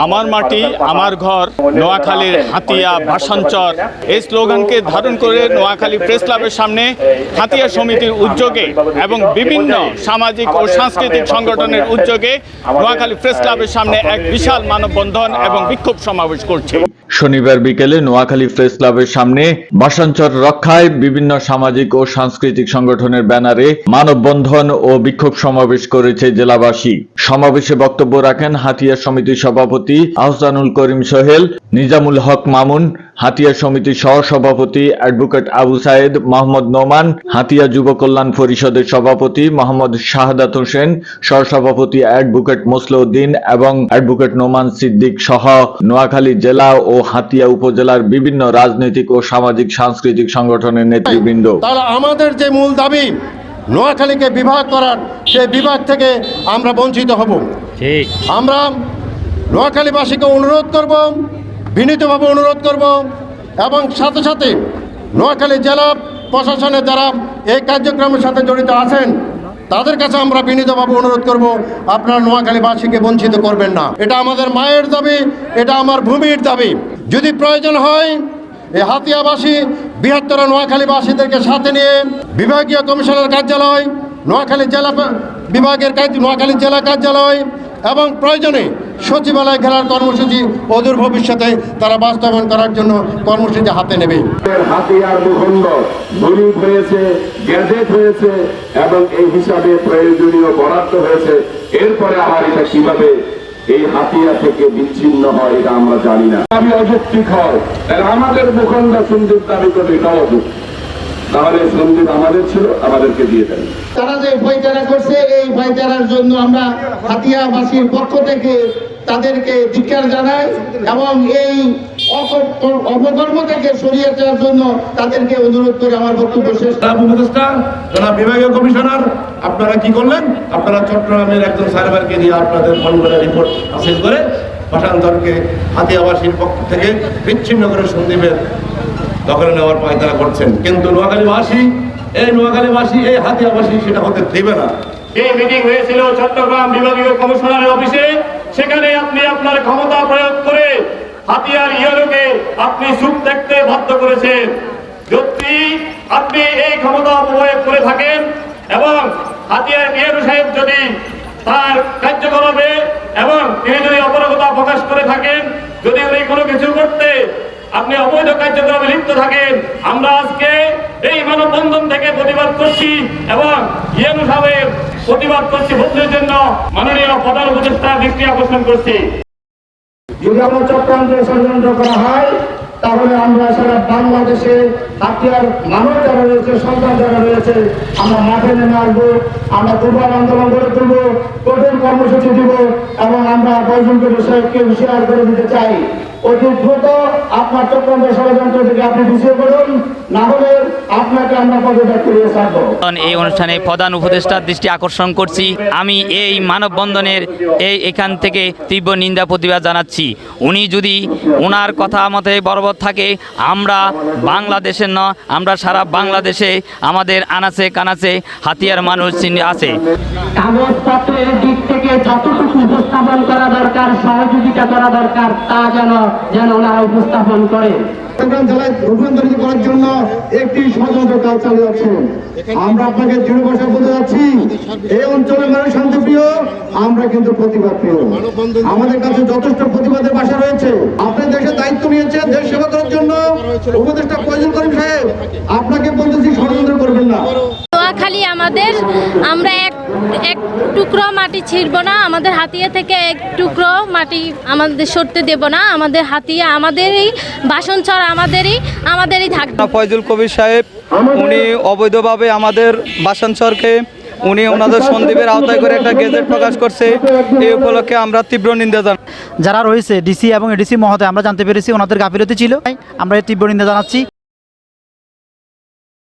আমার মাটি, আমার ঘর, নোয়াখালীর হাতিয়া ভাষাঞ্চর এই স্লোগানকে ধারণ করে নোয়াখালী প্রেস ক্লাবের সামনে হাতিয়া সমিতির উদ্যোগে এবং বিভিন্ন সামাজিক ও সাংস্কৃতিক সংগঠনের উদ্যোগে নোয়াখালী প্রেস ক্লাবের সামনে এক বিশাল মানববন্ধন এবং বিক্ষোভ সমাবেশ করছে। শনিবার বিকেলে নোয়াখালী প্রেস ক্লাবের সামনে বাসাঞ্চর রক্ষায় বিভিন্ন সামাজিক ও সাংস্কৃতিক সংগঠনের ব্যানারে মানববন্ধন ও বিক্ষোভ সমাবেশ করেছে জেলাবাসী। সমাবেশে বক্তব্য রাখেন হাতিয়া সমিতির সভাপতি আহসানুল করিম সোহেল, নিজামুল হক মামুন হাতিয়া সমিতির সহসভাপতি অ্যাডভোকেট আবু সায়েদ মোহাম্মদ নোমান হাতিয়া যুব কল্যাণ পরিষদের সভাপতি মোহাম্মদ শাহাদাত হোসেন সহসভাপতি অ্যাডভোকেট মোসলউদ্দিন এবং অ্যাডভোকেট নোমান সিদ্দিক সহ নোয়াখালী জেলা ও হাতিয়া উপজেলার বিভিন্ন রাজনৈতিক ও সামাজিক সাংস্কৃতিক সংগঠনের নেতৃবৃন্দ। তাহলে আমাদের যে মূল দাবি নোয়াখালীকে বিভাগ করার সেই বিভাগ থেকে আমরা বঞ্চিত হব। ঠিক। আমরা নোয়াখালীবাসীকে অনুরোধ করব বিনীতভাবে অনুরোধ করব এবং সাথে সাথে নোয়াখালী জেলা প্রশাসনের যারা এই কার্যক্রমের সাথে জড়িত আছেন, তাদের কাছে আমরা বিনীতভাবে অনুরোধ করব, আপনারা নোয়াখালীবাসীকে বঞ্চিত করবেন না। এটা আমাদের মায়ের দাবি, এটা আমার ভূমির দাবি। যদি প্রয়োজন হয়, এই হাতিয়াবাসী বৃহত্তর নোয়াখালীবাসীদেরকে সাথে নিয়ে বিভাগীয় কমিশনার কার্যালয়, নোয়াখালী জেলা বিভাগের নোয়াখালী জেলা কার্যালয় এবং প্রয়োজনে সচিবালয় ঘেরার কর্মসূচি অদূর ভবিষ্যতে তারা বাস্তবায়ন করার জন্য কর্মসূচি হাতে নেবে। হাতিয়ার ভূখণ্ড হয়েছে গ্যাজেট হয়েছে এবং এই হিসাবে প্রয়োজনীয় বরাদ্দ হয়েছে। এরপরে আবার এটা কীভাবে এই হাতিয়া থেকে বিচ্ছিন্ন হয় এটা আমরা জানি না। আমি অযৌক্তিক হয়। তাহলে আমাদের ভূখণ্ড সন্দীপ দাবি করে এটাও অযৌক্তিক। তাহলে সন্দীপ আমাদের ছিল আমাদেরকে দিয়ে দেন। তারা যে ভয়তারা করছে এই ভয়তারার জন্য আমরা হাতিয়াবাসীর পক্ষ থেকে তাদেরকে ধিক্কার জানাই এবং এই অপ- অপকর্ম থেকে সরিয়ে যাওয়ার জন্য তাদেরকে অনুরোধ করে আমার বক্তব্য শেষ উপদেষ্টা জনাব বিভাগীয় কমিশনার আপনারা কি করলেন? আপনারা চট্টগ্রামের একজন সার্ভারকে দিয়ে আপনাদের ফোন করে রিপোর্ট হাসিল করে ভাষান্তরকে হাতিয়াবাসীর পক্ষ থেকে বিচ্ছিন্ন করে সন্দীপের দখলে নেওয়ার পায়তারা করছেন। কিন্তু নোয়াখালীবাসী এই নোয়াখালীবাসী এই হাতিয়াবাসী সেটা হতে দেবে না। এই মিটিং হয়েছিল চট্টগ্রাম বিভাগীয় কমিশনারের অফিসে সেখানে আপনি আপনার ক্ষমতা প্রয়োগ করে হাতিয়ার ইয়েলোকে আপনি সুখ দেখতে বাধ্য করেছেন। যদি আপনি এই ক্ষমতা অপপ্রয়োগ করে থাকেন এবং হাতিয়ার ইয়েলু সাহেব যদি তার কার্যকলাপে এবং তিনি যদি অপরগতা প্রকাশ করে থাকেন, যদি উনি কোনো কিছু করতে আপনি অবৈধ কার্যক্রমে লিপ্ত থাকেন। আমরা আজকে এই মানববন্ধন থেকে প্রতিবাদ করছি এবং ইয়েনু সাহেবের প্রতিবাদ করছি বন্ধুদের জন্য। মাননীয় প্রধান উপদেষ্টার দৃষ্টি আকর্ষণ করছি। যদি আমরা চক্রান্ত ষড়যন্ত্র করা হয়, তাহলে আমরা সারা বাংলাদেশে হাতিয়ার মানুষ যারা রয়েছে, সন্তান যারা রয়েছে, আমরা মাঠে নেমে আসব, আমরা দুর্বল আন্দোলন গড়ে তুলবো কঠিন কর্মসূচি দিব এবং আমরা বৈজন্ত বিষয়কে হুঁশিয়ার করে দিতে চাই। অতি দ্রুত আপনার চক্রান্ত ষড়যন্ত্র থেকে আপনি পিছিয়ে পড়ুন। না হলে আপনাকে আমরা পদত্যাগ করিয়ে ছাড়বো। এই অনুষ্ঠানে প্রধান উপদেষ্টার দৃষ্টি আকর্ষণ করছি। আমি এই মানববন্ধনের এই এখান থেকে তীব্র নিন্দা প্রতিবাদ জানাচ্ছি। উনি যদি ওনার কথা মতে বরবর থাকে আমরা বাংলাদেশের ন আমরা সারা বাংলাদেশে আমাদের আনাচে কানাচে হাতিয়ার মানুষ আছে। কাগজপত্রের দিক থেকে যতটুকু উপস্থাপন করা দরকার সহযোগিতা করা দরকার তা যেন যেন ওনারা উপস্থাপন করে চট্টগ্রাম জেলায় রূপান্তরিত করার জন্য একটি ষড়যন্ত্র কাজ চালিয়ে যাচ্ছে আমরা আপনাকে দৃঢ় ভাষা বলতে যাচ্ছি এই অঞ্চলের মানুষ শান্তিপ্রিয় আমরা কিন্তু প্রতিবাদ প্রিয় আমাদের কাছে যথেষ্ট প্রতিবাদের ভাষা রয়েছে। আপনি দেশের দায়িত্ব নিয়েছেন দেশ সেবা করার জন্য। উপদেষ্টা প্রয়োজন করেন সাহেব আপনাকে বলতেছি ষড়যন্ত্র করবেন না। নোয়াখালী আমাদের আমরা এক টুকরো মাটি ছিড়ব না আমাদের হাতিয়া থেকে এক টুকরো মাটি আমাদের সরতে দেব না আমাদের হাতিয়া আমাদেরই বাসনছর আমাদেরই আমাদেরই থাকবে ফয়জুল কবির সাহেব উনি অবৈধভাবে আমাদের বাসানচরকে উনি ওনাদের সন্দীপের আওতায় করে একটা গেজেট প্রকাশ করছে। এই উপলক্ষে আমরা তীব্র নিন্দা জানাই যারা রয়েছে ডিসি এবং এডিসি মহোদয় আমরা জানতে পেরেছি ওনাদের গাফিলতি ছিল। আমরা এই তীব্র নিন্দা জানাচ্ছি।